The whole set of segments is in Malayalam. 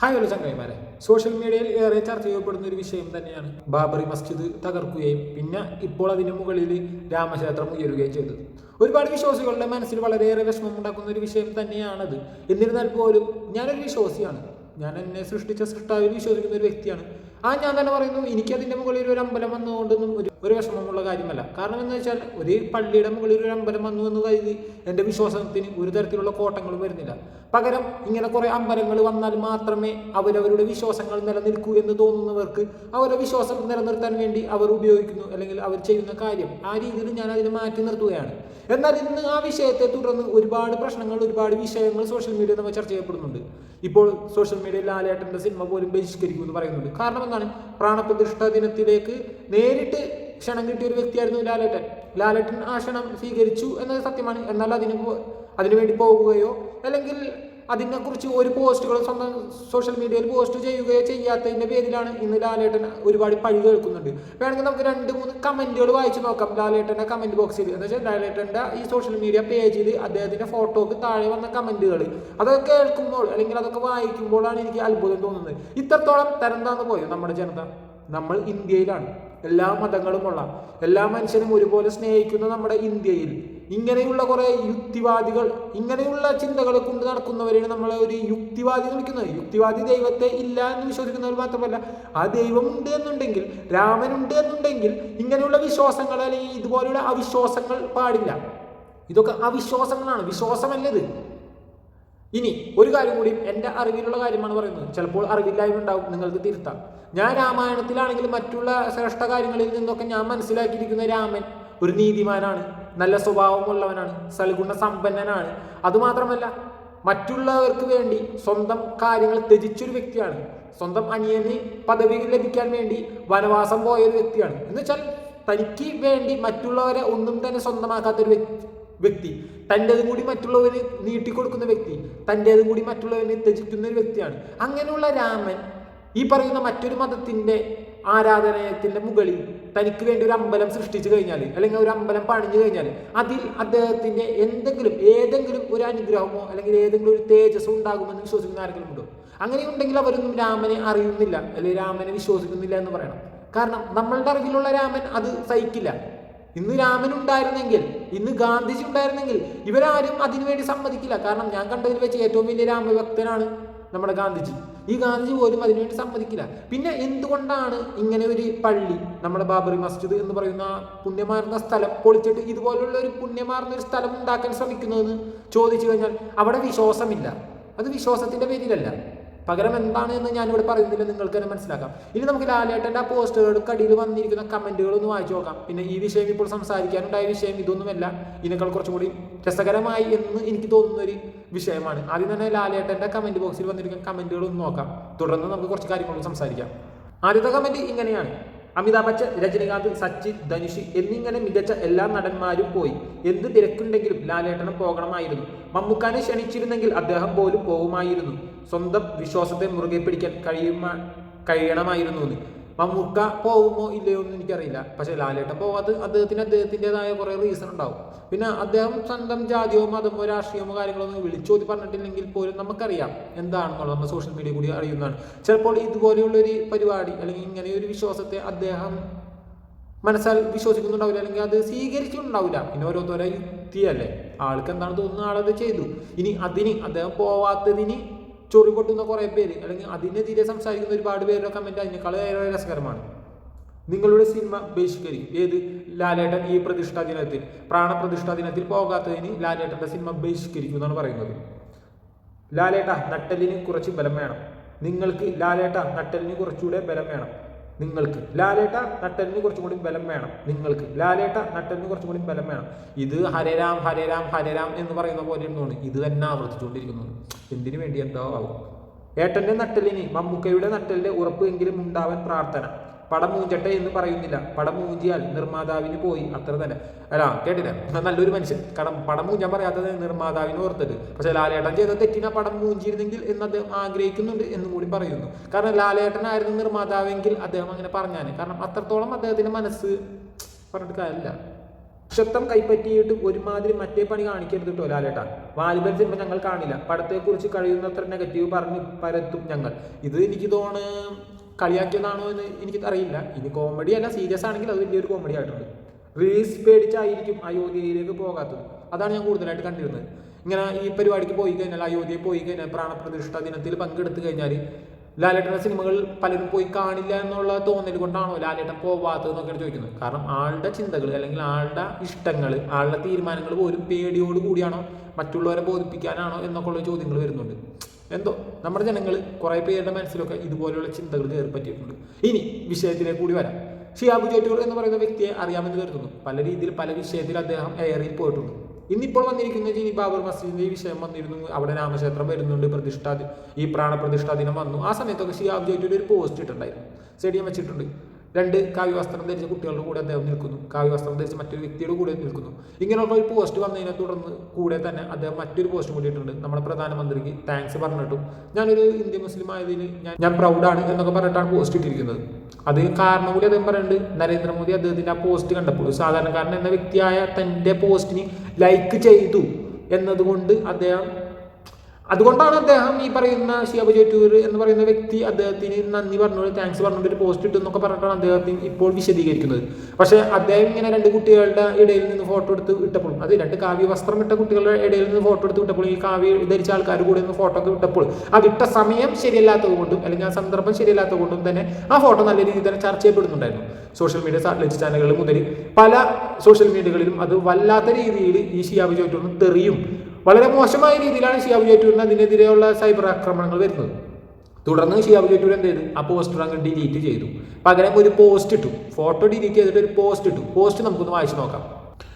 ഹായ് ഒരു ചങ്ങായിമാരെ. സോഷ്യൽ മീഡിയയിൽ ഏറെ ചർച്ച ചെയ്യപ്പെടുന്ന ഒരു വിഷയം തന്നെയാണ് ബാബറി മസ്ജിദ് തകർക്കുകയും പിന്നെ ഇപ്പോൾ അതിന് മുകളിൽ രാമക്ഷേത്രം ഉയരുകയും ചെയ്തത്. ഒരുപാട് വിശ്വാസികളുടെ മനസ്സിൽ വളരെയേറെ വിഷമം ഉണ്ടാക്കുന്ന ഒരു വിഷയം തന്നെയാണത്. എന്നിരുന്നാൽ പോലും ഞാനൊരു വിശ്വാസിയാണ്. ഞാൻ എന്നെ സൃഷ്ടിച്ച സൃഷ്ടാവിൽ വിശ്വസിക്കുന്ന ഒരു വ്യക്തിയാണ്. ആ ഞാൻ തന്നെ പറയുന്നു എനിക്ക് അതിന്റെ മുകളിൽ ഒരു അമ്പലം വന്നുകൊണ്ടൊന്നും ഒരു ഒരു വിഷമമുള്ള കാര്യമല്ല. കാരണം എന്ന് വെച്ചാൽ ഒരു പള്ളിയുടെ മുകളിൽ ഒരു അമ്പലം വന്നു എന്ന് കരുതി എന്റെ വിശ്വാസത്തിന് ഒരു തരത്തിലുള്ള കോട്ടങ്ങളും വരുന്നില്ല. പകരം ഇങ്ങനെ കുറേ അമ്പലങ്ങൾ വന്നാൽ മാത്രമേ അവരവരുടെ വിശ്വാസങ്ങൾ നിലനിൽക്കൂ എന്ന് തോന്നുന്നവർക്ക് അവരുടെ വിശ്വാസം നിലനിർത്താൻ വേണ്ടി അവർ ഉപയോഗിക്കുന്നു അല്ലെങ്കിൽ അവർ ചെയ്യുന്ന കാര്യം. ആ രീതിയിൽ ഞാൻ അതിനെ മാറ്റി നിർത്തുകയാണ്. എന്നാൽ ഇന്ന് ആ വിഷയത്തെ തുടർന്ന് ഒരുപാട് പ്രശ്നങ്ങൾ ഒരുപാട് വിഷയങ്ങൾ സോഷ്യൽ മീഡിയ നമ്മൾ ചർച്ച ചെയ്യപ്പെടുന്നുണ്ട്. ഇപ്പോൾ സോഷ്യൽ മീഡിയയിൽ ലാലേട്ടന്റെ സിനിമ പോലും ബഹിഷ്കരിക്കുമെന്ന് പറയുന്നുണ്ട്. കാരണം എന്താണ്? പ്രാണപ്രതിഷ്ഠ ദിനത്തിലേക്ക് നേരിട്ട് ക്ഷണം കിട്ടിയ ഒരു വ്യക്തിയായിരുന്നു ലാലേട്ടൻ. ലാലേട്ടൻ ആ ക്ഷണം സ്വീകരിച്ചു എന്നത് സത്യമാണ്. എന്നാൽ അതിന് അതിനുവേണ്ടി പോകുകയോ അല്ലെങ്കിൽ അതിനെക്കുറിച്ച് ഒരു പോസ്റ്റുകൾ സ്വന്തം സോഷ്യൽ മീഡിയയിൽ പോസ്റ്റ് ചെയ്യുകയോ ചെയ്യാത്തതിന്റെ പേരിലാണ് ഇന്ന് ലാലേട്ടൻ ഒരുപാട് പഴി കേൾക്കുന്നുണ്ട്. വേണമെങ്കിൽ നമുക്ക് രണ്ട് മൂന്ന് കമന്റുകൾ വായിച്ചു നോക്കാം ലാലേട്ടന്റെ കമന്റ് ബോക്സിൽ എന്ന് വെച്ചാൽ ലാലേട്ടന്റെ ഈ സോഷ്യൽ മീഡിയ പേജിൽ അദ്ദേഹത്തിന്റെ ഫോട്ടോക്ക് താഴെ വന്ന കമന്റുകൾ അതൊക്കെ കേൾക്കുമ്പോൾ അല്ലെങ്കിൽ അതൊക്കെ വായിക്കുമ്പോഴാണ് എനിക്ക് അത്ഭുതം തോന്നുന്നത്. ഇത്രത്തോളം തരം താന്ന് പോയോ നമ്മുടെ ജനത? നമ്മൾ ഇന്ത്യയിലാണ്. എല്ലാ മതങ്ങളുമുള്ള എല്ലാ മനുഷ്യരും ഒരുപോലെ സ്നേഹിക്കുന്ന നമ്മുടെ ഇന്ത്യയിൽ. ഇങ്ങനെയുള്ള കുറെ യുക്തിവാദികൾ ഇങ്ങനെയുള്ള ചിന്തകൾ കൊണ്ട് നടക്കുന്നവരെയാണ് നമ്മൾ ഒരു യുക്തിവാദി വിളിക്കുന്നത്. യുക്തിവാദി ദൈവത്തെ ഇല്ല എന്ന് വിശ്വസിക്കുന്നവർ മാത്രമല്ല ആ ദൈവം ഉണ്ട് എന്നുണ്ടെങ്കിൽ രാമനുണ്ട് എന്നുണ്ടെങ്കിൽ ഇങ്ങനെയുള്ള വിശ്വാസങ്ങൾ അല്ലെങ്കിൽ ഇതുപോലെയുള്ള അവിശ്വാസങ്ങൾ പാടില്ല. ഇതൊക്കെ അവിശ്വാസങ്ങളാണ്. വിശ്വാസമല്ലത്. ഇനി ഒരു കാര്യം കൂടി എന്റെ അറിവിലുള്ള കാര്യമാണ് പറയുന്നത്. ചിലപ്പോൾ അറിവില്ലായ്മ ഉണ്ടാവും. നിങ്ങൾക്ക് തിരുത്താം. ഞാൻ രാമായണത്തിലാണെങ്കിലും മറ്റുള്ള ശ്രേഷ്ഠ കാര്യങ്ങളിൽ നിന്നൊക്കെ ഞാൻ മനസ്സിലാക്കിയിരിക്കുന്ന രാമൻ ഒരു നീതിമാനാണ്. നല്ല സ്വഭാവമുള്ളവനാണ് സൽഗുണ സമ്പന്നനാണ്. അതുമാത്രമല്ല മറ്റുള്ളവർക്ക് വേണ്ടി സ്വന്തം കാര്യങ്ങൾ ത്യജിച്ചൊരു വ്യക്തിയാണ്. സ്വന്തം അനിയന് പദവി ലഭിക്കാൻ വേണ്ടി വനവാസം പോയ ഒരു വ്യക്തിയാണ്. എന്ന് വെച്ചാൽ തനിക്ക് വേണ്ടി മറ്റുള്ളവരെ ഒന്നും തന്നെ സ്വന്തമാക്കാത്തൊരു വ്യക്തി. തന്റെതും കൂടി മറ്റുള്ളവന് നീട്ടിക്കൊടുക്കുന്ന വ്യക്തി. തന്റെതും കൂടി മറ്റുള്ളവന് ത്യജിക്കുന്ന ഒരു വ്യക്തിയാണ്. അങ്ങനെയുള്ള രാമൻ ഈ പറയുന്ന മറ്റൊരു മതത്തിന്റെ ആരാധനയത്തിന്റെ മുകളിൽ തനിക്ക് വേണ്ടി ഒരു അമ്പലം സൃഷ്ടിച്ചു കഴിഞ്ഞാൽ അല്ലെങ്കിൽ ഒരു അമ്പലം പണിഞ്ഞു കഴിഞ്ഞാൽ അതിൽ അദ്ദേഹത്തിന്റെ എന്തെങ്കിലും ഏതെങ്കിലും ഒരു അനുഗ്രഹമോ അല്ലെങ്കിൽ ഏതെങ്കിലും ഒരു തേജസ്സോ ഉണ്ടാകുമെന്ന് വിശ്വസിക്കുന്ന ആരെങ്കിലും ഉണ്ടോ? അങ്ങനെ ഉണ്ടെങ്കിൽ അവരൊന്നും രാമനെ അറിയുന്നില്ല അല്ലെങ്കിൽ രാമനെ വിശ്വസിക്കുന്നില്ല എന്ന് പറയണം. കാരണം നമ്മളുടെ അറിവിലുള്ള രാമൻ അത് സഹിക്കില്ല. ഇന്ന് രാമൻ ഉണ്ടായിരുന്നെങ്കിൽ ഇന്ന് ഗാന്ധിജി ഉണ്ടായിരുന്നെങ്കിൽ ഇവരാരും അതിനുവേണ്ടി സമ്മതിക്കില്ല. കാരണം ഞാൻ കണ്ടതിൽ വെച്ച് ഏറ്റവും വലിയ രാമഭക്തനാണ് നമ്മുടെ ഗാന്ധിജി. ഈ ഗാന്ധിജി പോലും അതിനുവേണ്ടി സമ്മതിക്കില്ല. പിന്നെ എന്തുകൊണ്ടാണ് ഇങ്ങനെ ഒരു പള്ളി നമ്മുടെ ബാബറി മസ്ജിദ് എന്ന് പറയുന്ന പുണ്യമാർന്ന സ്ഥലം പൊളിച്ചിട്ട് ഇതുപോലുള്ള ഒരു പുണ്യമാർന്ന ഒരു സ്ഥലം ഉണ്ടാക്കാൻ ശ്രമിക്കുന്നതെന്ന് ചോദിച്ചു കഴിഞ്ഞാൽ അവിടെ വിശ്വാസമില്ല. അത് വിശ്വാസത്തിന്റെ പേരിലല്ല. പകരം എന്താണ് എന്ന് ഞാനിവിടെ പറയുന്നില്ല നിങ്ങൾക്ക് തന്നെ മനസ്സിലാക്കാം. ഇനി നമുക്ക് ലാലേട്ടന്റെ ആ പോസ്റ്ററുകൾക്ക് അടിയിൽ വന്നിരിക്കുന്ന കമന്റുകൾ ഒന്ന് വായിച്ചു നോക്കാം. പിന്നെ ഈ വിഷയം ഇപ്പോൾ സംസാരിക്കാനുണ്ടായ വിഷയം ഇതൊന്നുമല്ല. ഇതിനേക്കാൾ കുറച്ചുകൂടി രസകരമായി എന്ന് എനിക്ക് തോന്നുന്ന ഒരു വിഷയമാണ്. ആദ്യം തന്നെ ലാലേട്ടന്റെ കമന്റ് ബോക്സിൽ വന്നിരിക്കുന്ന കമന്റുകളൊന്നും നോക്കാം. തുടർന്ന് നമുക്ക് കുറച്ച് കാര്യങ്ങൾ സംസാരിക്കാം. ആദ്യത്തെ കമന്റ് ഇങ്ങനെയാണ്. അമിതാഭ് ബച്ചൻ രജനികാന്ത് സച്ചിൻ ധനുഷ് എന്നിങ്ങനെ മികച്ച എല്ലാ നടന്മാരും പോയി. എന്ത് തിരക്കുണ്ടെങ്കിലും ലാലേട്ടനും പോകണമായിരുന്നു. മമ്മൂക്കാനെ ക്ഷണിച്ചിരുന്നെങ്കിൽ അദ്ദേഹം പോലും പോകുമായിരുന്നു. സ്വന്തം വിശ്വാസത്തെ മുറുകെ പിടിക്കാൻ കഴിയുമ കഴിയണമായിരുന്നു മമ്മൂക്ക പോകുമോ ഇല്ലയോ എന്ന് എനിക്കറിയില്ല. പക്ഷേ ലാലേട്ടൻ പോകാത്ത അദ്ദേഹത്തിന് അദ്ദേഹത്തിന്റെതായ കുറേ റീസൺ ഉണ്ടാവും. പിന്നെ അദ്ദേഹം സ്വന്തം ജാതിയോ മതമോ രാഷ്ട്രീയമോ കാര്യങ്ങളോ ഒന്നും വിളിച്ചോതി പറഞ്ഞിട്ടില്ലെങ്കിൽ പോലും നമുക്കറിയാം എന്താണെന്നുള്ളത്. നമ്മൾ സോഷ്യൽ മീഡിയ കൂടി അറിയുന്നതാണ്. ചിലപ്പോൾ ഇതുപോലെയുള്ള ഒരു പരിപാടി അല്ലെങ്കിൽ ഇങ്ങനെ ഒരു വിശ്വാസത്തെ അദ്ദേഹം മനസ്സാൽ വിശ്വസിക്കുന്നുണ്ടാവില്ല അല്ലെങ്കിൽ അത് സ്വീകരിച്ചിട്ടുണ്ടാവില്ല. പിന്നെ ഓരോരുത്തരെ യുക്തിയല്ലേ? ആൾക്ക് എന്താണ് തോന്നുന്ന ആളത് ചെയ്തു. ഇനി അതിന് അദ്ദേഹം പോവാത്തതിന് ചൊറി പൊട്ടുന്ന കുറേ പേര് അല്ലെങ്കിൽ അതിനെതിരെ സംസാരിക്കുന്ന ഒരുപാട് പേരുടെ കമന്റ് അതിനേക്കാൾ ഏറെ രസകരമാണ്. നിങ്ങളുടെ സിനിമ ബഹിഷ്കരിക്കും ഏത്? ലാലേട്ടൻ ഈ പ്രതിഷ്ഠാ ദിനത്തിൽ പ്രാണപ്രതിഷ്ഠാ ദിനത്തിൽ പോകാത്തതിന് ലാലേട്ടന്റെ സിനിമ ബഹിഷ്കരിക്കും എന്നാണ് പറയുന്നത്. ലാലേട്ട നട്ടലിന് കുറച്ച് ബലം വേണം. നിങ്ങൾക്ക് ലാലേട്ട നട്ടലിന് കുറച്ചുകൂടെ ബലം വേണം. നിങ്ങൾക്ക്. ലാലേട്ട നട്ടലിന് കുറച്ചും കൂടി ബലം വേണം. നിങ്ങൾക്ക്. ലാലേട്ട നട്ടലിന് കുറച്ചും കൂടി ബലം വേണം. ഇത് ഹരരാം ഹരരാം ഹരരാം എന്ന് പറയുന്ന പോലെ ഒന്നാണ് ഇത് തന്നെ ആവർത്തിച്ചുകൊണ്ടിരിക്കുന്നു. എന്തിനു വേണ്ടി എന്തോ ആവും. ഏട്ടന്റെ നട്ടലിന് മമ്മൂക്കയുടെ നട്ടലിന്റെ ഉറപ്പ് എങ്കിലും ഉണ്ടാവാൻ പ്രാർത്ഥന. പടം മൂഞ്ചട്ടെ എന്ന് പറയുന്നില്ല. പടം മൂഞ്ചിയാൽ നിർമ്മാതാവിന് പോയി. അത്ര തന്നെ. അല്ല കേട്ടില്ല? നല്ലൊരു മനുഷ്യൻ. കടം പടം മൂഞ്ചാൻ പറയാത്തത് നിർമ്മാതാവിന് ഓർത്തത്. പക്ഷെ ലാലേട്ടൻ ചെയ്ത തെറ്റിന പടം മൂഞ്ചിയിരുന്നെങ്കിൽ എന്ന് അദ്ദേഹം ആഗ്രഹിക്കുന്നുണ്ട് എന്നും കൂടി പറയുന്നു. കാരണം ലാലേട്ടനായിരുന്നു നിർമ്മാതാവെങ്കിൽ അദ്ദേഹം അങ്ങനെ പറഞ്ഞാൽ കാരണം അത്രത്തോളം അദ്ദേഹത്തിന്റെ മനസ്സ് പറഞ്ഞിട്ട് കാര്യമില്ല. ക്ഷത്രം കൈപ്പറ്റിയിട്ട് ഒരുമാതിരി മറ്റേ പണി കാണിക്കരുത് കേട്ടോ ലാലേട്ടാ. വാലിബൻ സിനിമ ഞങ്ങൾ കാണില്ല. പടത്തെക്കുറിച്ച് കഴിയുന്നത്ര നെഗറ്റീവ് പറഞ്ഞ് പരത്തും ഞങ്ങൾ. ഇത് എനിക്ക് തോന്നുന്നു കളിയാക്കിയതാണോ എന്ന് എനിക്ക് അറിയില്ല. ഇനി കോമഡി അല്ല സീരിയസ് ആണെങ്കിൽ അത് വലിയൊരു കോമഡി ആയിട്ടുണ്ട്. റിലീസ് പേടിച്ചായിരിക്കും അയോധ്യയിലേക്ക് പോകാത്തത്. അതാണ് ഞാൻ കൂടുതലായിട്ട് കണ്ടിരുന്നത്. ഇങ്ങനെ ഈ പരിപാടിക്ക് പോയി കഴിഞ്ഞാൽ അയോധ്യയിൽ പോയി കഴിഞ്ഞാൽ പ്രാണപ്രതിഷ്ഠ ദിനത്തിൽ പങ്കെടുത്തു കഴിഞ്ഞാൽ ലാലേട്ടന്റെ സിനിമകൾ പലരും പോയി കാണില്ല എന്നുള്ള തോന്നൽ കൊണ്ടാണോ ലാലേട്ടൻ പോവാത്തത് എന്നൊക്കെയാണ് ചോദിക്കുന്നത്. കാരണം ആളുടെ ചിന്തകൾ അല്ലെങ്കിൽ ആളുടെ ഇഷ്ടങ്ങൾ ആളുടെ തീരുമാനങ്ങൾ പോലും പേടിയോട് കൂടിയാണോ മറ്റുള്ളവരെ ബോധിപ്പിക്കാനാണോ എന്നൊക്കെയുള്ള ചോദ്യങ്ങൾ വരുന്നുണ്ട്. എന്തോ നമ്മുടെ ജനങ്ങൾ കുറേ പേരുടെ മനസ്സിലൊക്കെ ഇതുപോലെയുള്ള ചിന്തകൾ കയറി പറ്റിയിട്ടുണ്ട് ഇനി വിഷയത്തിലേക്ക് കൂടി വരാം. ഷിയാബു ജേറ്റൂർ എന്ന് പറയുന്ന വ്യക്തിയെ അറിയാമെന്ന് കരുതുന്നു. പല രീതിയിൽ പല വിഷയത്തിൽ അദ്ദേഹം എയറിൽ പോയിട്ടുണ്ട്. ഇന്നിപ്പോൾ വന്നിരിക്കുന്ന ജിനി ബാബർ മസ്ജിദിന്റെ ഈ വിഷയം വന്നിരുന്നു. അവിടെ രാമക്ഷേത്രം വരുന്നുണ്ട്. പ്രതിഷ്ഠാ ഈ പ്രാണപ്രതിഷ്ഠാ ദിനം വന്നു. ആ സമയത്തൊക്കെ ഷിയാബ് ജേറ്റൂർ ഒരു പോസ്റ്റ് ഇട്ടുണ്ടായിരുന്നു സ്റ്റേഡിയം വെച്ചിട്ടുണ്ട്. രണ്ട് കാവ്യവസ്ത്രം ധരിച്ച കുട്ടികളുടെ കൂടെ അദ്ദേഹം നിൽക്കുന്നു. കാവ്യവസ്ത്രം ധരിച്ച മറ്റൊരു വ്യക്തിയുടെ കൂടെ നിൽക്കുന്നു. ഇങ്ങനെയുള്ള ഒരു പോസ്റ്റ് വന്നതിനെ തുടർന്ന് കൂടെ തന്നെ അദ്ദേഹം മറ്റൊരു പോസ്റ്റ് കൂടിയിട്ടുണ്ട് നമ്മുടെ പ്രധാനമന്ത്രിക്ക് താങ്ക്സ് പറഞ്ഞിട്ടും ഞാനൊരു ഇന്ത്യ മുസ്ലിം ആയതിൽ ഞാൻ ഞാൻ പ്രൗഡാണ് എന്നൊക്കെ പറഞ്ഞിട്ടാണ് പോസ്റ്റ് ഇട്ടിരിക്കുന്നത്. അത് കാരണം കൂടി അദ്ദേഹം പറയുന്നുണ്ട് നരേന്ദ്രമോദി അദ്ദേഹത്തിന്റെ ആ പോസ്റ്റ് കണ്ടപ്പോൾ സാധാരണക്കാരൻ എന്ന വ്യക്തിയായ തന്റെ പോസ്റ്റിന് ലൈക്ക് ചെയ്തു എന്നതുകൊണ്ട് അദ്ദേഹം അതുകൊണ്ടാണ് അദ്ദേഹം ഈ പറയുന്ന ജോറ്റൂർ എന്ന് പറയുന്ന വ്യക്തി അദ്ദേഹത്തിന് നന്ദി പറഞ്ഞു താങ്ക്സ് പറഞ്ഞു ഒരു പോസ്റ്റ് ഇട്ടു എന്നൊക്കെ പറഞ്ഞിട്ടാണ് അദ്ദേഹത്തിന് ഇപ്പോൾ വിശദീകരിക്കുന്നത്. പക്ഷേ അദ്ദേഹം ഇങ്ങനെ രണ്ട് കുട്ടികളുടെ ഇടയിൽ നിന്ന് ഫോട്ടോ എടുത്ത് ഇട്ടപ്പോൾ അത് രണ്ട് കാവ്യ വസ്ത്രം ഇട്ട കുട്ടികളുടെ ഇടയിൽ നിന്ന് ഫോട്ടോ എടുത്ത് വിട്ടപ്പോൾ ഈ കാവ്യ ധരിച്ച ആൾക്കാർ കൂടെ നിന്ന് ഫോട്ടോ ഒക്കെ വിട്ടപ്പോൾ ആ വിട്ട സമയം ശരിയല്ലാത്തത് കൊണ്ടും അല്ലെങ്കിൽ ആ സന്ദർഭം ശരിയല്ലാത്തത് കൊണ്ടും തന്നെ ആ ഫോട്ടോ നല്ല രീതിയിൽ തന്നെ ചർച്ച ചെയ്യപ്പെടുന്നുണ്ടായിരുന്നു. സോഷ്യൽ മീഡിയ സാറ്റലൈറ്റ് ചാനലുകൾ മുതൽ പല സോഷ്യൽ മീഡിയകളിലും അത് വല്ലാത്ത രീതിയിൽ ഈ ഷിയാബ് ജോറ്റൂറിന് തെറിയും വളരെ മോശമായ രീതിയിലാണ് ഷിയാബ് ജേറ്റൂരിന് അതിനെതിരെയുള്ള സൈബർ ആക്രമണങ്ങൾ വരുന്നത്. തുടർന്ന് ഷിയാബ് ജേറ്റൂർ എന്ത് ചെയ്തു? ആ പോസ്റ്റർ അങ്ങ് ഡിലീറ്റ് ചെയ്തു. പകരം ഒരു പോസ്റ്റ് ഇട്ടു. ഫോട്ടോ ഡിലീറ്റ് ചെയ്തിട്ട് ഒരു പോസ്റ്റ് ഇട്ടു. പോസ്റ്റ് നമുക്കൊന്ന് വായിച്ചു നോക്കാം.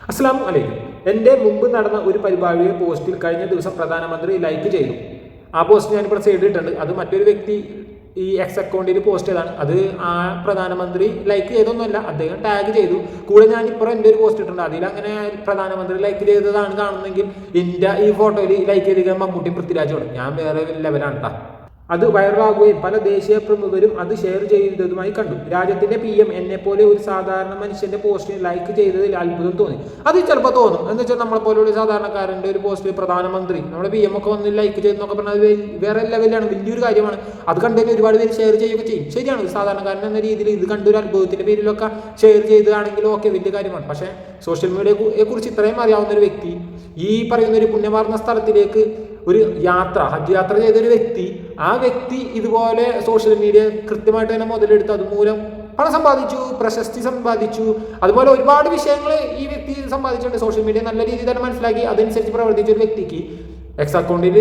അസ്സാം അലൈക്കും. എന്റെ മുമ്പ് നടന്ന ഒരു പരിപാടിയിൽ പോസ്റ്റിൽ കഴിഞ്ഞ ദിവസം പ്രധാനമന്ത്രി ലൈക്ക് ചെയ്തു. ആ പോസ്റ്റ് ഞാനിപ്പോൾ സൈഡിൽ ഇട്ടുണ്ട് അത് മറ്റൊരു വ്യക്തി ഈ എക്സ് അക്കൗണ്ടിൽ പോസ്റ്റ് ചെയ്താണ്. അത് ആ പ്രധാനമന്ത്രി ലൈക്ക് ചെയ്തൊന്നുമല്ല അദ്ദേഹം ടാഗ് ചെയ്തു. കൂടെ ഞാൻ ഇപ്പോൾ എന്റെ ഒരു പോസ്റ്റ് ഇട്ടിട്ടുണ്ട്. അതിൽ അങ്ങനെ പ്രധാനമന്ത്രി ലൈക്ക് ചെയ്തതാണ് കാണുന്നെങ്കിൽ ഇന്ത്യ ഈ ഫോട്ടോയിൽ ലൈക്ക് ചെയ്തിരിക്കുന്ന മമ്മൂട്ടിയും പൃഥ്വിരാജുമാണ്. ഞാൻ വേറെ ലെവലാണ് കേട്ടോ അത് വൈറലാകുകയും പല ദേശീയ പ്രമുഖരും അത് ഷെയർ ചെയ്തതുമായി കണ്ടു. രാജ്യത്തിന്റെ പി എം എന്നെ പോലെ ഒരു സാധാരണ മനുഷ്യന്റെ പോസ്റ്റിന് ലൈക്ക് ചെയ്തതിൽ അത്ഭുതം തോന്നി. അത് ചിലപ്പോൾ തോന്നും. എന്ന് വെച്ചാൽ നമ്മളെ പോലെയുള്ള സാധാരണക്കാരന്റെ ഒരു പോസ്റ്റിൽ പ്രധാനമന്ത്രി നമ്മുടെ പി എം ഒക്കെ വന്ന് ലൈക്ക് ചെയ്തെന്നൊക്കെ പറഞ്ഞാൽ വേറെ ലെവലിലാണ് വലിയൊരു കാര്യമാണ്. അത് കണ്ടതിന് ഒരുപാട് പേര് ഷെയർ ചെയ്യുകയൊക്കെ ചെയ്യും. ശരിയാണ്. ഒരു സാധാരണക്കാരൻ എന്ന രീതിയിൽ ഇത് കണ്ട കണ്ടൊരു അത്ഭുതത്തിന്റെ പേരിലൊക്കെ ഷെയർ ചെയ്തതാണെങ്കിലും ഒക്കെ വലിയ കാര്യമാണ്. പക്ഷേ സോഷ്യൽ മീഡിയയെ കുറിച്ച് ഇത്രയും അറിയാവുന്ന ഒരു വ്യക്തി ഈ പറയുന്ന ഒരു പുണ്യമാർന്ന സ്ഥലത്തിലേക്ക് ഒരു യാത്ര ഹജ്ജ് യാത്ര ചെയ്തൊരു വ്യക്തി ആ വ്യക്തി ഇതുപോലെ സോഷ്യൽ മീഡിയ കൃത്യമായിട്ട് തന്നെ മുതലെടുത്ത് അതുമൂലം പണം സമ്പാദിച്ചു പ്രശസ്തി സമ്പാദിച്ചു. അതുപോലെ ഒരുപാട് വിഷയങ്ങൾ ഈ വ്യക്തി സമ്പാദിച്ചിട്ടുണ്ട്. സോഷ്യൽ മീഡിയ നല്ല രീതിയിൽ തന്നെ മനസ്സിലാക്കി അതനുസരിച്ച് പ്രവർത്തിച്ച ഒരു വ്യക്തിക്ക് എക്സ് അക്കൗണ്ടിൽ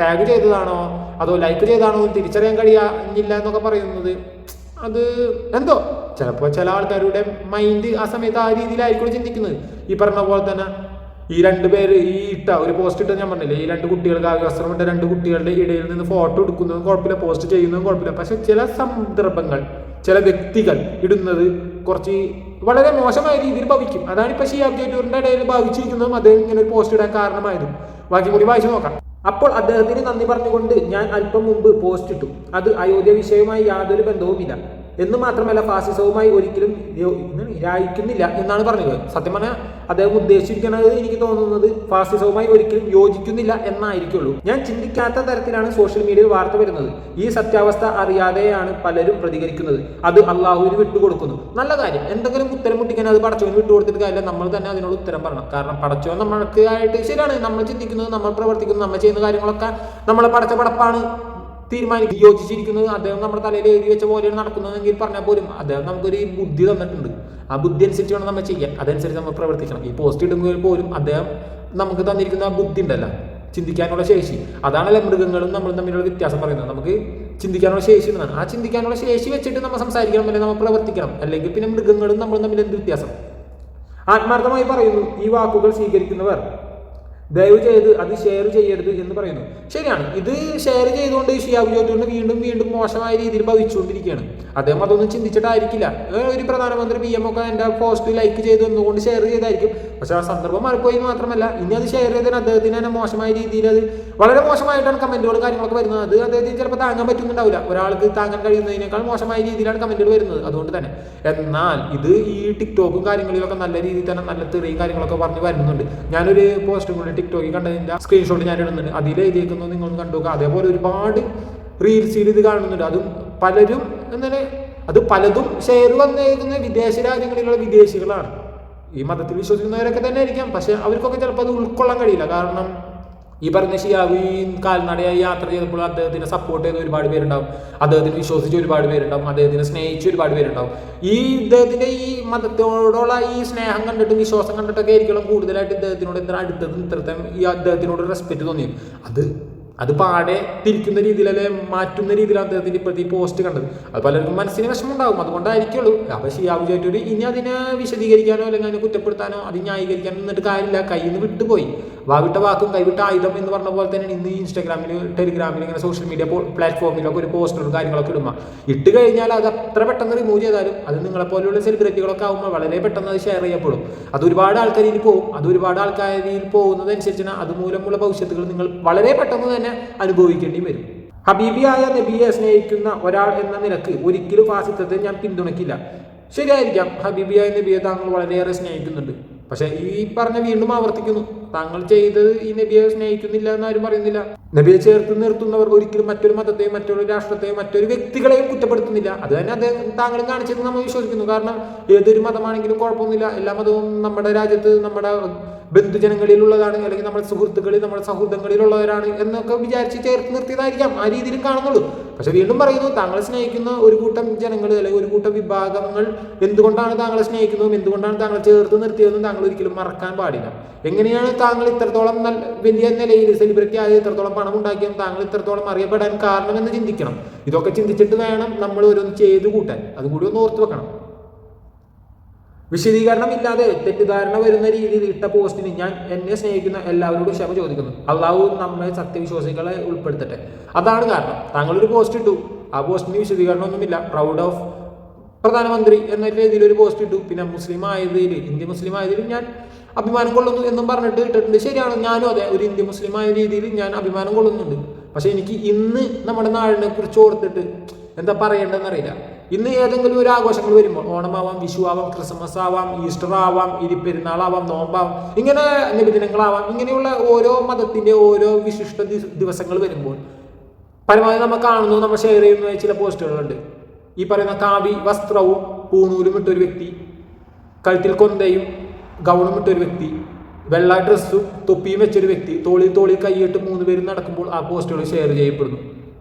ടാഗ് ചെയ്തതാണോ അതോ ലൈക്ക് ചെയ്താണോ തിരിച്ചറിയാൻ കഴിയാഞ്ഞില്ല എന്നൊക്കെ പറയുന്നത്. അത് എന്തോ? ചിലപ്പോൾ ചില ആൾക്കാരുടെ മൈൻഡ് ആ സമയത്ത് ആ രീതിയിലായിരിക്കും ചിന്തിക്കുന്നത്. ഈ പറഞ്ഞ പോലെ തന്നെ ഈ രണ്ട് പേര് ഈ ഇട്ട ഒരു പോസ്റ്റ് ഇട്ട ഞാൻ പറഞ്ഞില്ലേ ഈ രണ്ട് കുട്ടികൾക്ക് ആകാശം ഇട്ട രണ്ട് കുട്ടികളുടെ ഇടയിൽ നിന്ന് ഫോട്ടോ എടുക്കുന്നതും കുഴപ്പമില്ല പോസ്റ്റ് ചെയ്യുന്നതും കുഴപ്പമില്ല. പക്ഷെ ചില സന്ദർഭങ്ങൾ ചില വ്യക്തികൾ ഇടുന്നത് കുറച്ച് വളരെ മോശമായ രീതിയിൽ ഭവിക്കും. അതാണ് ഇപ്പൊ ഷിയാബ് ജയ്റ്റൂറിന്റെ ഇടയിൽ ഭാവിച്ചിരിക്കുന്നതും അദ്ദേഹം ഇങ്ങനെ ഒരു പോസ്റ്റ് ഇടാൻ കാരണമായതും. ബാക്കി കൂടി വായിച്ചു നോക്കാം. അപ്പോൾ അദ്ദേഹത്തിന് നന്ദി പറഞ്ഞുകൊണ്ട് ഞാൻ അല്പം മുമ്പ് പോസ്റ്റ് ഇട്ടു. അത് അയോധ്യ വിഷയവുമായി യാതൊരു ബന്ധവുമില്ല. എന്ന് മാത്രമല്ല ഫാസിസവുമായി ഒരിക്കലും രായിക്കുന്നില്ല എന്നാണ് പറഞ്ഞത്. സത്യം പറഞ്ഞാൽ അദ്ദേഹം ഉദ്ദേശിക്കുന്നത് എനിക്ക് തോന്നുന്നത് ഫാസിസവുമായി ഒരിക്കലും യോജിക്കുന്നില്ല എന്നായിരിക്കുള്ളൂ. ഞാൻ ചിന്തിക്കാത്ത തരത്തിലാണ് സോഷ്യൽ മീഡിയയിൽ വാർത്ത വരുന്നത്. ഈ സത്യാവസ്ഥ അറിയാതെയാണ് പലരും പ്രതികരിക്കുന്നത്. അത് അള്ളാഹുവിന് വിട്ടുകൊടുക്കുന്നു. നല്ല കാര്യം. എന്തെങ്കിലും ഉത്തരം മുട്ടിക്കാൻ അത് പടച്ചവന് വിട്ടുകൊടുത്തിട്ട് കാര്യമില്ല. നമ്മൾ തന്നെ അതിനോട് ഉത്തരം പറയണം. കാരണം പടച്ചവൻ നമ്മൾക്ക് ആയിട്ട് ശരിയാണ്. നമ്മൾ ചിന്തിക്കുന്നത് നമ്മൾ പ്രവർത്തിക്കുന്നത് നമ്മൾ ചെയ്യുന്ന കാര്യങ്ങളൊക്കെ നമ്മളെ പടച്ച പടപ്പാണ്. തീരുമാനിക്കും. യോജിച്ചിരിക്കുന്നത് അദ്ദേഹം നമ്മുടെ തലയിൽ എഴുതി വെച്ച പോലെയാണ് നടക്കുന്നതെങ്കിൽ പറഞ്ഞാൽ പോലും അദ്ദേഹം നമുക്കൊരു ബുദ്ധി തന്നിട്ടുണ്ട്. ആ ബുദ്ധി അനുസരിച്ച് വേണം നമ്മൾ ചെയ്യാൻ. അതനുസരിച്ച് നമ്മൾ പ്രവർത്തിക്കണം. ഈ പോസ്റ്റ് ഇടുമ്പോൾ പോലും അദ്ദേഹം നമുക്ക് തന്നിരിക്കുന്ന ബുദ്ധി ഉണ്ടല്ലോ. ചിന്തിക്കാനുള്ള ശേഷി. അതാണല്ലോ മൃഗങ്ങളും നമ്മൾ തമ്മിലുള്ള വ്യത്യാസം പറയുന്നത്. നമുക്ക് ചിന്തിക്കാനുള്ള ശേഷി എന്നാണ് ആ ചിന്തിക്കാനുള്ള ശേഷി വെച്ചിട്ട് നമ്മൾ സംസാരിക്കണം അല്ലെങ്കിൽ നമ്മൾ പ്രവർത്തിക്കണം. അല്ലെങ്കിൽ പിന്നെ മൃഗങ്ങളും നമ്മളും തമ്മിൽ എന്ത് വ്യത്യാസം? ആത്മാർത്ഥമായി പറയുന്നു ഈ വാക്കുകൾ സ്വീകരിക്കുന്നവർ ദയവ് ചെയ്ത് അത് ഷെയർ ചെയ്യരുത് എന്ന് പറയുന്നു. ശരിയാണ്. ഇത് ഷെയർ ചെയ്തുകൊണ്ട് ഷിയാബ് ജോറ്റുകൊണ്ട് വീണ്ടും വീണ്ടും മോശമായ രീതിയിൽ ഭവിച്ചുകൊണ്ടിരിക്കുകയാണ്. അദ്ദേഹം അതൊന്നും ചിന്തിച്ചിട്ടായിരിക്കില്ല. ഒരു പ്രധാനമന്ത്രി പി എം ഒക്കെ എന്റെ പോസ്റ്റ് ലൈക്ക് ചെയ്തു എന്നുകൊണ്ട് ഷെയർ ചെയ്തായിരിക്കും. പക്ഷെ ആ സന്ദർഭം മാറിപ്പോയി മാത്രമല്ല ഇനി അത് ഷെയർ ചെയ്തതിന് അദ്ദേഹത്തിന് തന്നെ മോശമായ രീതിയിൽ അത് വളരെ മോശമായിട്ടാണ് കമന്റുകളും കാര്യങ്ങളൊക്കെ വരുന്നത്. അത് അദ്ദേഹത്തിന് ചിലപ്പോൾ താങ്ങാൻ പറ്റുന്നുണ്ടാവില്ല. ഒരാൾക്ക് താങ്ങാൻ കഴിയുന്നതിനേക്കാൾ മോശമായ രീതിയിലാണ് കമന്റുകൾ വരുന്നത്. അതുകൊണ്ട് തന്നെ. എന്നാൽ ഇത് ഈ ടിക്ടോക്കും കാര്യങ്ങളിലൊക്കെ നല്ല രീതിയിൽ തന്നെ നല്ല തെറിയും കാര്യങ്ങളൊക്കെ പറഞ്ഞ് വരുന്നുണ്ട്. ഞാനൊരു പോസ്റ്റും കൂടി ടിക്ടോക്കിൽ കണ്ടതിന്റെ സ്ക്രീൻഷോട്ട് ഞാൻ ഇടുന്നുണ്ട്. അതിൽ എഴുതിയേക്കുന്നത് നിങ്ങളൊന്ന് കണ്ടു അതേപോലെ ഒരുപാട് റീൽസിൽ ഇത് കാണുന്നുണ്ട്. അതും പലരും എന്താണ് അത് പലതും ഷെയർ വന്നേക്കുന്ന വിദേശ രാജ്യങ്ങളിലുള്ള വിദേശികളാണ്. ഈ മതത്തിൽ വിശ്വസിക്കുന്നവരൊക്കെ തന്നെ ആയിരിക്കാം. പക്ഷെ അവർക്കൊക്കെ ചിലപ്പോൾ അത് ഉൾക്കൊള്ളാൻ കഴിയില്ല. കാരണം ഈ പറഞ്ഞ ഷിയാബി കാൽനടയായി യാത്ര ചെയ്തപ്പോൾ അദ്ദേഹത്തിനെ സപ്പോർട്ട് ചെയ്ത ഒരുപാട് പേരുണ്ടാവും. അദ്ദേഹത്തിന് വിശ്വസിച്ച ഒരുപാട് പേരുണ്ടാവും. അദ്ദേഹത്തിനെ സ്നേഹിച്ച ഒരുപാട് പേരുണ്ടാവും. ഈ ഇദ്ദേഹത്തിന്റെ ഈ മതത്തോടുള്ള ഈ സ്നേഹം കണ്ടിട്ടും വിശ്വാസം കണ്ടിട്ടൊക്കെ ആയിരിക്കണം കൂടുതലായിട്ട് ഇദ്ദേഹത്തിനോട് എന്താ അടുത്തതും ഇത്രത്തെ ഈ അദ്ദേഹത്തിനോട് റെസ്പെക്ട് തോന്നിയത്. അത് അത് പാടെ തിരിക്കുന്ന രീതിയിലല്ലേ മാറ്റുന്ന രീതിയിലാണ് അദ്ദേഹത്തിന്റെ ഇപ്പോഴത്തെ ഈ പോസ്റ്റ് കണ്ടത്. അത് പലർക്കും മനസ്സിന് വിഷമം ഉണ്ടാവും അതുകൊണ്ടായിരിക്കുള്ളൂ. അപ്പൊ ഷിയാബു ചേട്ടൂര് ഇനി അതിനെ വിശദീകരിക്കാനോ അല്ലെങ്കിൽ അതിനെ കുറ്റപ്പെടുത്താനോ അത് ന്യായീകരിക്കാനോ എന്നിട്ട് കാര്യമില്ല. കയ്യിൽ നിന്ന് വിട്ടുപോയി വാവിട്ട വാക്കും കൈവിട്ട ആയുധം എന്ന് പറഞ്ഞ പോലെ തന്നെയാണ് ഇന്ന് ഇൻസ്റ്റാഗ്രാമിൽ ടെലിഗ്രാമിൽ ഇങ്ങനെ സോഷ്യൽ മീഡിയ പ്ലാറ്റ്ഫോമിലൊക്കെ ഒരു പോസ്റ്ററും കാര്യങ്ങളൊക്കെ ഇടുമ്പോൾ ഇട്ട് കഴിഞ്ഞാൽ അത് അത്ര പെട്ടെന്ന് റിമൂവ് ചെയ്താലും അത് നിങ്ങളെ പോലെയുള്ള സെലിബ്രിറ്റികളൊക്കെ ആകുമ്പോൾ വളരെ പെട്ടെന്ന് അത് ഷെയർ ചെയ്യപ്പെടും. അത് ഒരുപാട് ആൾക്കാരിൽ പോകും അത് ഒരുപാട് ആൾക്കാരിൽ പോകുന്നതനുസരിച്ചാണ് അതുമൂലമുള്ള ഭവിഷ്യത്തുകൾ നിങ്ങൾ വളരെ പെട്ടെന്ന് തന്നെ അനുഭവിക്കേണ്ടി വരും. ഹബീബിയായ നബിയെ സ്നേഹിക്കുന്ന ഒരാൾ എന്ന നിലയ്ക്ക് ഒരിക്കലും ഫാസിത്തത്തെ ഞാൻ പിന്തുണയ്ക്കില്ല. ശരിയായിരിക്കാം ഹബീബിയായ നബിയെ താങ്കൾ വളരെയേറെ സ്നേഹിക്കുന്നുണ്ട്. പക്ഷെ ഈ പറഞ്ഞ വീണ്ടും ആവർത്തിക്കുന്നു. താങ്കൾ ചെയ്തത് ഈ നബിയെ സ്നേഹിക്കുന്നില്ല എന്ന് ആരും പറയുന്നില്ല നബിയെ ചേർത്ത് നിർത്തുന്നവർ ഒരിക്കലും മറ്റൊരു മതത്തെയും മറ്റൊരു രാഷ്ട്രത്തെയും മറ്റൊരു വ്യക്തികളെയും കുറ്റപ്പെടുത്തുന്നില്ല. അത് തന്നെ അദ്ദേഹം താങ്കളും കാണിച്ചത് നമ്മൾ വിശ്വസിക്കുന്നു. കാരണം ഏതൊരു മതമാണെങ്കിലും കുഴപ്പമൊന്നുമില്ല. എല്ലാ മതവും നമ്മുടെ രാജ്യത്ത് നമ്മുടെ ബന്ധുജനങ്ങളിലുള്ളതാണ് അല്ലെങ്കിൽ നമ്മുടെ സുഹൃത്തുക്കളിൽ നമ്മുടെ സൗഹൃദങ്ങളിലുള്ളവരാണ് എന്നൊക്കെ വിചാരിച്ച് ചേർത്ത് നിർത്തിയതായിരിക്കാം. ആ രീതിയിലും കാണുന്നുള്ളൂ. പക്ഷെ വീണ്ടും പറയുന്നു താങ്കളെ സ്നേഹിക്കുന്ന ഒരു കൂട്ടം ജനങ്ങൾ അല്ലെങ്കിൽ ഒരു കൂട്ടം വിഭാഗങ്ങൾ എന്തുകൊണ്ടാണ് താങ്കളെ സ്നേഹിക്കുന്നതും എന്തുകൊണ്ടാണ് താങ്കളെ ചേർത്ത് നിർത്തിയതെന്നും താങ്കൾ ഒരിക്കലും മറക്കാൻ പാടില്ല. എങ്ങനെയാണ് താങ്കൾ ഇത്രത്തോളം നല്ല വലിയ നിലയിൽ സെലിബ്രിറ്റി ആയി ഇത്രത്തോളം പണം ഉണ്ടാക്കിയും താങ്കൾ ഇത്രത്തോളം അറിയപ്പെടാൻ കാരണമെന്ന് ചിന്തിക്കണം. ഇതൊക്കെ ചിന്തിച്ചിട്ട് വേണം നമ്മൾ ഓരോന്ന് ചെയ്തു കൂട്ടാൻ. അതുകൂടി ഒന്ന് ഓർത്ത് വെക്കണം. വിശദീകരണം ഇല്ലാതെ തെറ്റിദ്ധാരണ വരുന്ന രീതിയിൽ ഇട്ട പോസ്റ്റിന് ഞാൻ എന്നെ സ്നേഹിക്കുന്ന എല്ലാവരോടും ക്ഷമ ചോദിക്കുന്നു. അള്ളാഹു നമ്മെ സത്യവിശ്വാസികളെ ഉൾപ്പെടുത്തട്ടെ. അതാണ് കാരണം. താങ്കളൊരു പോസ്റ്റ് ഇട്ടു. ആ പോസ്റ്റിന് വിശദീകരണമൊന്നുമില്ല. പ്രൗഡ് ഓഫ് പ്രധാനമന്ത്രി എന്ന രീതിയിൽ ഒരു പോസ്റ്റ് ഇട്ടു. പിന്നെ മുസ്ലിം ആയതിൽ ഇന്ത്യ മുസ്ലിം ആയതിൽ ഞാൻ അഭിമാനം കൊള്ളുന്നു എന്നും പറഞ്ഞിട്ട് ഇട്ടിട്ടുണ്ട്. ശരിയാണ്. ഞാനും അതെ. ഒരു ഇന്ത്യ മുസ്ലിം ആയ രീതിയിൽ ഞാൻ അഭിമാനം കൊള്ളുന്നുണ്ട്. പക്ഷെ എനിക്ക് ഇന്ന് നമ്മുടെ നാടിനെ കുറിച്ച് ഓർത്തിട്ട് എന്താ പറയേണ്ടതെന്ന് അറിയില്ല. ഇന്ന് ഏതെങ്കിലും ഒരു ആഘോഷങ്ങൾ വരുമ്പോൾ ഓണമാവാം വിഷു ആവാം ക്രിസ്മസ് ആവാം ഈസ്റ്റർ ആവാം ഇരിപ്പെരുന്നാളാവാം നോമ്പാവാം ഇങ്ങനെ നിബിദിനങ്ങളാവാം ഇങ്ങനെയുള്ള ഓരോ മതത്തിന്റെ ഓരോ വിശിഷ്ട ദിവസങ്ങൾ വരുമ്പോൾ പരമാവധി നമ്മൾ കാണുന്നു നമ്മൾ ഷെയർ ചെയ്യുന്ന ചില പോസ്റ്റുകളുണ്ട്. ഈ പറയുന്ന കാവി വസ്ത്രവും പൂണൂലും ഇട്ടൊരു വ്യക്തി കഴുത്തിൽ കൊന്തയും ഗൗണും ഇട്ടൊരു വ്യക്തി വെള്ള ഡ്രസ്സും തൊപ്പിയും വെച്ചൊരു വ്യക്തി തോളിൽ തോളിൽ കൈയിട്ട് മൂന്ന് പേരും നടക്കുമ്പോൾ ആ പോസ്റ്റുകൾ ഷെയർ ചെയ്യപ്പെടുന്നു.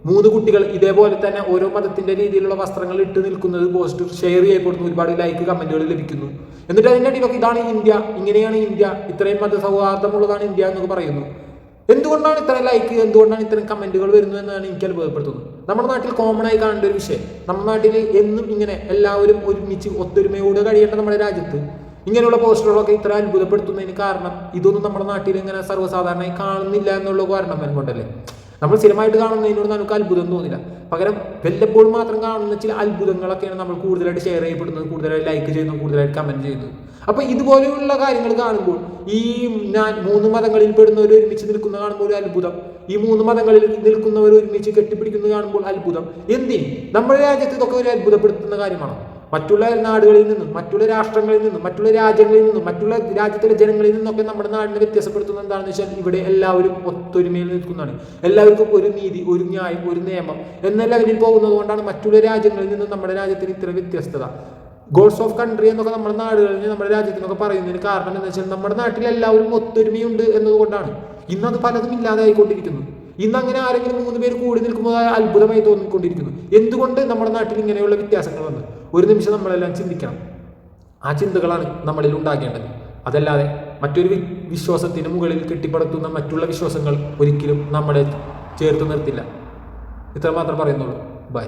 മൂന്ന് കുട്ടികൾ ഇതേപോലെ തന്നെ ഓരോ മതത്തിന്റെ രീതിയിലുള്ള വസ്ത്രങ്ങൾ ഇട്ട് നിൽക്കുന്നത് പോസ്റ്റ് ഷെയർ ചെയ്യപ്പെടുന്നു. ഒരുപാട് ലൈക്ക് കമന്റുകൾ ലഭിക്കുന്നു. എന്നിട്ട് അതിന്റെ അടിയിലൊക്കെ ഇതാണ് ഇന്ത്യ. ഇങ്ങനെയാണ് ഇന്ത്യ. ഇത്രയും മതസൗഹാർദ്ദമുള്ളതാണ് ഇന്ത്യ എന്നൊക്കെ പറയുന്നു. എന്തുകൊണ്ടാണ് ഇത്രയും ലൈക്ക് എന്തുകൊണ്ടാണ് ഇത്രയും കമന്റുകൾ വരുന്നത് എന്നാണ് എനിക്ക് അനുഭവപ്പെടുത്തുന്നത് നമ്മുടെ നാട്ടിൽ കോമൺ ആയി കാണേണ്ട ഒരു വിഷയം. നമ്മുടെ നാട്ടിൽ എന്നും ഇങ്ങനെ എല്ലാവരും ഒരുമിച്ച് ഒത്തൊരുമയോടെ കഴിയേണ്ട നമ്മുടെ രാജ്യത്ത് ഇങ്ങനെയുള്ള പോസ്റ്ററുകളൊക്കെ ഇത്ര അത്ഭുതപ്പെടുത്തുന്നതിന് കാരണം ഇതൊന്നും നമ്മുടെ നാട്ടിൽ ഇങ്ങനെ സർവസാധാരണമായി കാണുന്നില്ല എന്നുള്ള കാരണം കൊണ്ടല്ലേ? നമ്മൾ സ്ഥിരമായിട്ട് കാണുന്നതിനോട് നമുക്ക് അത്ഭുതം തോന്നില്ല. പകരം വല്ലപ്പോഴും മാത്രം കാണുന്ന ചില അത്ഭുതങ്ങളൊക്കെയാണ് നമ്മൾ കൂടുതലായിട്ട് ഷെയർ ചെയ്യപ്പെടുന്നത് കൂടുതലായിട്ട് ലൈക്ക് ചെയ്യുന്നത് കൂടുതലായിട്ട് കമന്റ് ചെയ്യുന്നത് അപ്പൊ ഇതുപോലെയുള്ള കാര്യങ്ങൾ കാണുമ്പോൾ ഈ ഞാൻ മൂന്ന് മതങ്ങളിൽ പെടുന്നവർ ഒരുമിച്ച് നിൽക്കുന്ന കാണുമ്പോൾ ഒരു അത്ഭുതം. ഈ മൂന്ന് മതങ്ങളിൽ നിൽക്കുന്നവർ ഒരുമിച്ച് കെട്ടിപ്പിടിക്കുന്നത് കാണുമ്പോൾ അത്ഭുതം. എന്തിന്? നമ്മുടെ രാജ്യത്ത് ഇതൊക്കെ ഒരു അത്ഭുതപ്പെടുത്തുന്ന കാര്യമാണ്? മറ്റുള്ള നാടുകളിൽ നിന്നും മറ്റുള്ള രാഷ്ട്രങ്ങളിൽ നിന്നും മറ്റുള്ള രാജ്യങ്ങളിൽ നിന്നും മറ്റുള്ള രാജ്യത്തിലെ ജനങ്ങളിൽ നിന്നൊക്കെ നമ്മുടെ നാടിനെ വ്യത്യാസപ്പെടുത്തുന്നത് എന്താണെന്ന് വെച്ചാൽ ഇവിടെ എല്ലാവരും ഒത്തൊരുമയിൽ നിൽക്കുന്നതാണ്. എല്ലാവർക്കും ഒരു നീതി ഒരു ന്യായം ഒരു നിയമം എന്നെല്ലാം ലെവലിൽ പോകുന്നത് കൊണ്ടാണ് മറ്റുള്ള രാജ്യങ്ങളിൽ നിന്നും നമ്മുടെ രാജ്യത്തിന് ഇത്ര വ്യത്യസ്തത. ഗോൾസ് ഓഫ് കൺട്രി എന്നൊക്കെ നമ്മുടെ നാടുകളിൽ നമ്മുടെ രാജ്യത്തിനൊക്കെ പറയുന്നതിന് കാരണം എന്താ വെച്ചാൽ നമ്മുടെ നാട്ടിൽ എല്ലാവരും ഒത്തൊരുമയുണ്ട് എന്നതുകൊണ്ടാണ്. ഇന്നത് പലതും ഇല്ലാതായിക്കൊണ്ടിരിക്കുന്നു. ഇന്ന് അങ്ങനെ ആരെങ്കിലും മൂന്ന് പേര് കൂടി നിൽക്കുമ്പോൾ അത് അത്ഭുതമായി തോന്നിക്കൊണ്ടിരിക്കുന്നു. എന്തുകൊണ്ട് നമ്മുടെ നാട്ടിൽ ഇങ്ങനെയുള്ള വ്യത്യാസങ്ങൾ വന്ന്? ഒരു നിമിഷം നമ്മളെല്ലാം ചിന്തിക്കണം. ആ ചിന്തകളാണ് നമ്മളിൽ ഉണ്ടാകേണ്ടത്. അതല്ലാതെ മറ്റൊരു വിശ്വാസത്തിന് മുകളിൽ കെട്ടിപ്പടുത്തുന്ന മറ്റുള്ള വിശ്വാസങ്ങൾ ഒരിക്കലും നമ്മളെ ചേർത്ത് നിർത്തില്ല. ഇത്ര മാത്രം പറയുന്നുള്ളൂ. ബൈ